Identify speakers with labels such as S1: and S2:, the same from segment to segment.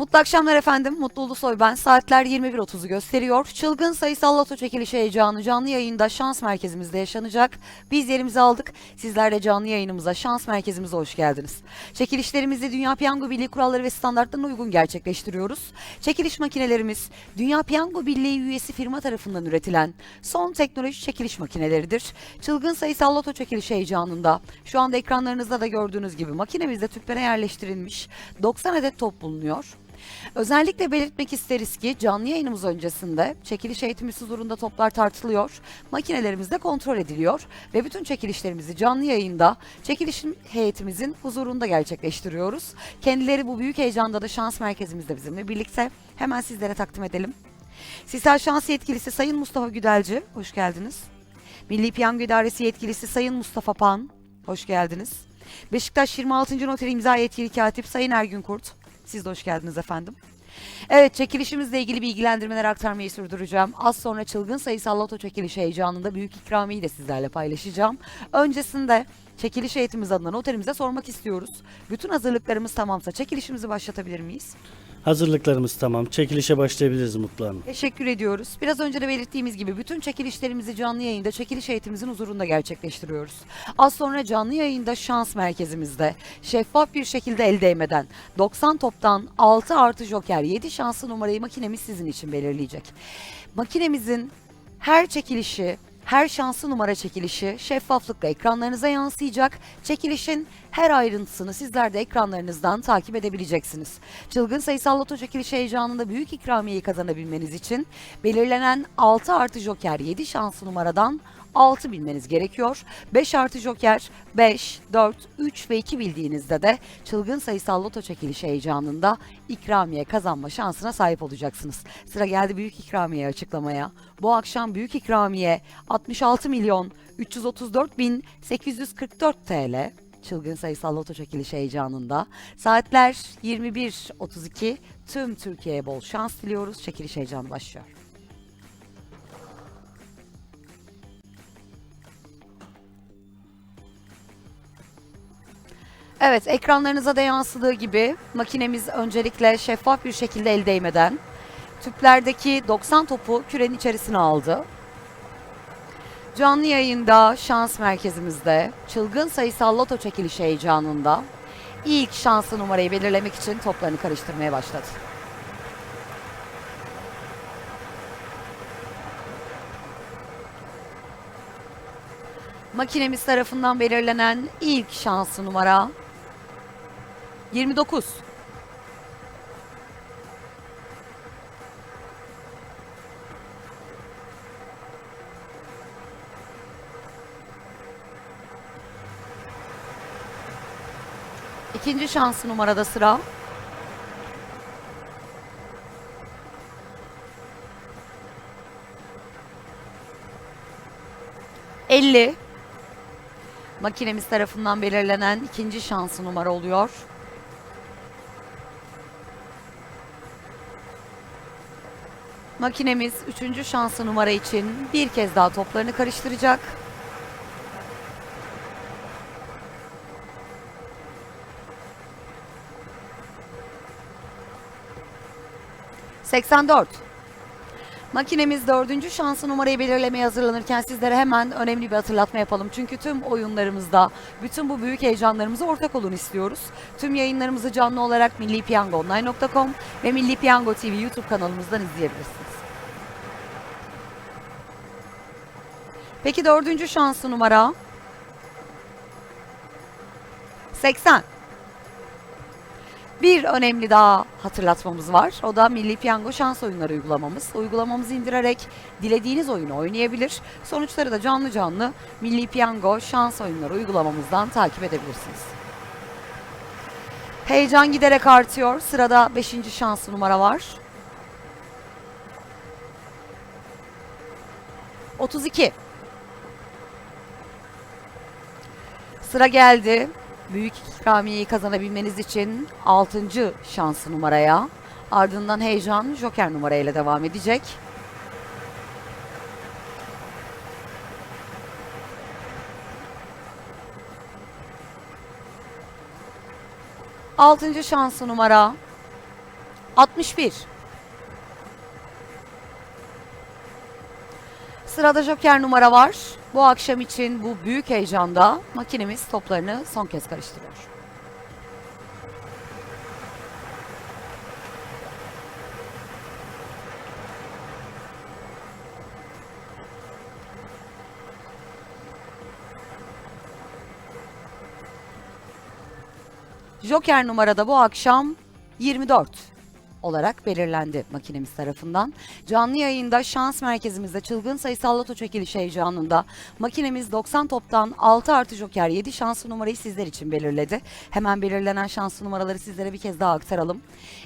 S1: Mutlu akşamlar efendim. Mutlu Ulusoy ben. Saatler 21.30'u gösteriyor. Çılgın sayısal loto çekilişi heyecanı canlı yayında şans merkezimizde yaşanacak. Biz yerimizi aldık. Sizler de canlı yayınımıza, şans merkezimize hoş geldiniz. Çekilişlerimizi Dünya Piyango Birliği kuralları ve standartlarına uygun gerçekleştiriyoruz. Çekiliş makinelerimiz Dünya Piyango Birliği üyesi firma tarafından üretilen son teknoloji çekiliş makineleridir. Çılgın sayısal loto çekilişi heyecanında şu anda ekranlarınızda da gördüğünüz gibi makinemizde tüplere yerleştirilmiş 90 adet top bulunuyor. Özellikle belirtmek isteriz ki canlı yayınımız öncesinde çekiliş eğitimi huzurunda toplar tartılıyor, makinelerimiz de kontrol ediliyor ve bütün çekilişlerimizi canlı yayında çekilişim heyetimizin huzurunda gerçekleştiriyoruz. Kendileri bu büyük heyecanda da şans merkezimizde bizimle birlikte hemen sizlere takdim edelim. Sisal Şans Yetkilisi Sayın Mustafa Güdelci, hoş geldiniz. Milli Piyango İdaresi Yetkilisi Sayın Mustafa Pan, hoş geldiniz. Beşiktaş 26. Noter İmza Yetkili Katip Sayın Ergün Kurt, siz de hoş geldiniz efendim. Evet çekilişimizle ilgili bilgilendirmeler aktarmayı sürdüreceğim. Az sonra çılgın sayısal loto çekilişi heyecanında büyük ikramiyi de sizlerle paylaşacağım. Öncesinde çekiliş eğitimimiz adına noterimize sormak istiyoruz. Bütün hazırlıklarımız tamamsa çekilişimizi başlatabilir miyiz?
S2: Hazırlıklarımız tamam. Çekilişe başlayabiliriz Mutlu Hanım.
S1: Teşekkür ediyoruz. Biraz önce de belirttiğimiz gibi bütün çekilişlerimizi canlı yayında çekiliş eğitimimizin huzurunda gerçekleştiriyoruz. Az sonra canlı yayında şans merkezimizde şeffaf bir şekilde el değmeden 90 toptan 6 artı joker 7 şanslı numarayı makinemiz sizin için belirleyecek. Makinemizin her çekilişi her şanslı numara çekilişi şeffaflıkla ekranlarınıza yansıyacak. Çekilişin her ayrıntısını sizler de ekranlarınızdan takip edebileceksiniz. Çılgın sayısal loto çekilişi heyecanında büyük ikramiyeyi kazanabilmeniz için belirlenen 6 artı joker 7 şanslı numaradan 6 bilmeniz gerekiyor. 5 artı joker 5, 4, 3 ve 2 bildiğinizde de çılgın sayısal loto çekilişi heyecanında ikramiye kazanma şansına sahip olacaksınız. Sıra geldi büyük ikramiye açıklamaya. Bu akşam büyük ikramiye 66 milyon 334 bin 844 TL. Çılgın sayısal loto çekilişi heyecanında. Saatler 21.32. Tüm Türkiye'ye bol şans diliyoruz. Çekiliş heyecanı başlıyor. Evet, ekranlarınıza da yansıdığı gibi makinemiz öncelikle şeffaf bir şekilde el değmeden tüplerdeki 90 topu kürenin içerisine aldı. Canlı yayında şans merkezimizde çılgın sayısal loto çekilişi heyecanında ilk şanslı numarayı belirlemek için toplarını karıştırmaya başladı. Makinemiz tarafından belirlenen ilk şanslı numara 29. İkinci şanslı numarada sıra. Elli. Makinemiz tarafından belirlenen ikinci şanslı numara oluyor. Makinemiz üçüncü şanslı numara için bir kez daha toplarını karıştıracak. Seksen dört. Makinemiz dördüncü şanslı numarayı belirlemeye hazırlanırken sizlere hemen önemli bir hatırlatma yapalım. Çünkü tüm oyunlarımızda bütün bu büyük heyecanlarımıza ortak olun istiyoruz. Tüm yayınlarımızı canlı olarak millipiyangoonline.com ve Milli Piyango TV YouTube kanalımızdan izleyebilirsiniz. Peki dördüncü şanslı numara? 80. Bir önemli daha hatırlatmamız var. O da Milli Piyango Şans Oyunları uygulamamız. Uygulamamızı indirerek dilediğiniz oyunu oynayabilir. Sonuçları da canlı canlı Milli Piyango Şans Oyunları uygulamamızdan takip edebilirsiniz. Heyecan giderek artıyor. Sırada 5. şanslı numara var. 32. Sıra geldi. Büyük ikramiyeyi kazanabilmeniz için 6. şanslı numaraya. Ardından heyecan joker numarayla devam edecek. Altıncı şanslı numara 61. Sırada joker numara var. Bu akşam için bu büyük heyecanda makinemiz toplarını son kez karıştırıyor. Joker numarada bu akşam 24 olarak belirlendi makinemiz tarafından. Canlı yayında şans merkezimizde çılgın sayısal loto çekilişi heyecanında makinemiz 90 toptan 6 artı joker 7 şanslı numarayı sizler için belirledi. Hemen belirlenen şanslı numaraları sizlere bir kez daha aktaralım.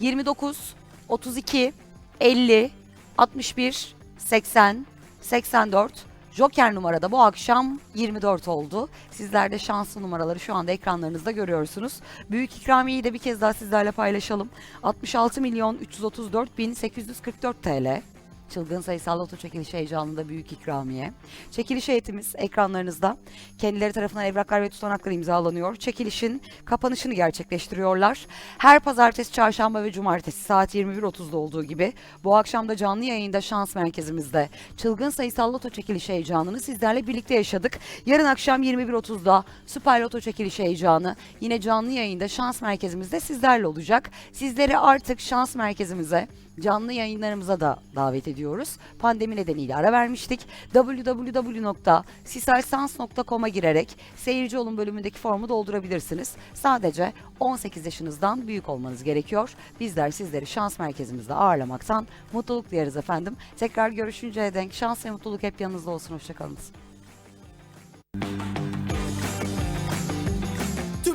S1: 29, 32, 50, 61, 80, 84, Joker numarada bu akşam 24 oldu. Sizler de şanslı numaraları şu anda ekranlarınızda görüyorsunuz. Büyük ikramiyeyi de bir kez daha sizlerle paylaşalım. 66 milyon 334 bin 844 TL. Çılgın sayısal loto çekilişi heyecanında büyük ikramiye. Çekiliş heyetimiz ekranlarınızda. Kendileri tarafından evraklar ve tutanaklar imzalanıyor. Çekilişin kapanışını gerçekleştiriyorlar. Her pazartesi, çarşamba ve cumartesi saat 21.30'da olduğu gibi bu akşam da canlı yayında şans merkezimizde çılgın sayısal loto çekilişi heyecanını sizlerle birlikte yaşadık. Yarın akşam 21.30'da süper loto çekilişi heyecanı yine canlı yayında şans merkezimizde sizlerle olacak. Sizleri artık şans merkezimize canlı yayınlarımıza da davet ediyoruz. Pandemi nedeniyle ara vermiştik. www.sisalsans.com'a girerek seyirci olun bölümündeki formu doldurabilirsiniz. Sadece 18 yaşınızdan büyük olmanız gerekiyor. Bizler sizleri şans merkezimizde ağırlamaktan mutluluk duyarız efendim. Tekrar görüşünceye denk şans ve mutluluk hep yanınızda olsun. Hoşçakalınız.